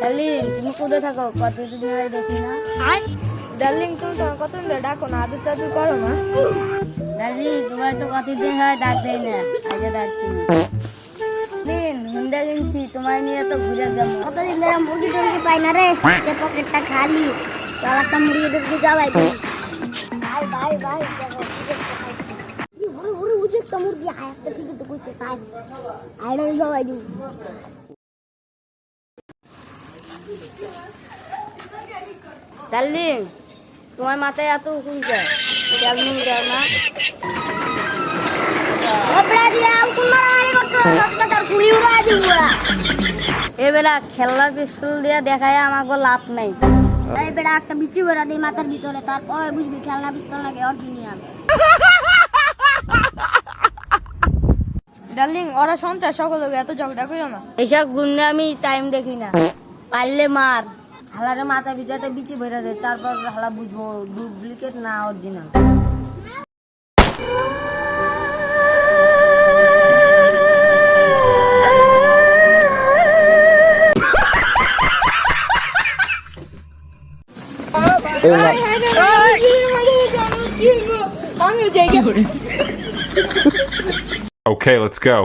Darling তুমি কোথায় থাকো? কতদিন ধরে দেখি না। ডার্লিং তুমি তোমার কত ধরে ডাকো না? আদর টাদর করো না। ডার্লিং তোমার তো কতদিন হয় ডাক দেয় না। আজকে ডাকছি দিন হুন্ডা কিনছি তোমার নিয়ে তো ঘুরে যাব। কতদিন ধরে মুরগি টুরগি পাই না রে? যে পকেটটা খালি। চল একটা মুরগি টুরগি জ্বালাই দিই। ভাই ভাই ভাই মুরগি? হাসতে ঠিকই তো কইছে সাহেব। আইডা জ্বালাই দিই। ডার্লিং তোমার মাথায় এত হুকুম যায় দাও না। এবেলা খেলনা পিস্তল দিয়ে দেখায় আমাকে লাভ নাই। এই বেটা একটা বিচি বেড়া দিই মাথার ভিতরে তারপরে বুঝবি খেলনা পিস্তল লাগে অরিজিনাল ডার্লিং ওরা সন্ত্রাস সকল এত ঝগড়া করো না। এইসব গুন্ডে আমি টাইম দেখি না। পারলে মার হালারে মাথা ভিতরে বিচি বেড়া দে তারপর হালা বুঝব ডুপ্লিকেট না অরিজিনাল Okay, let's go.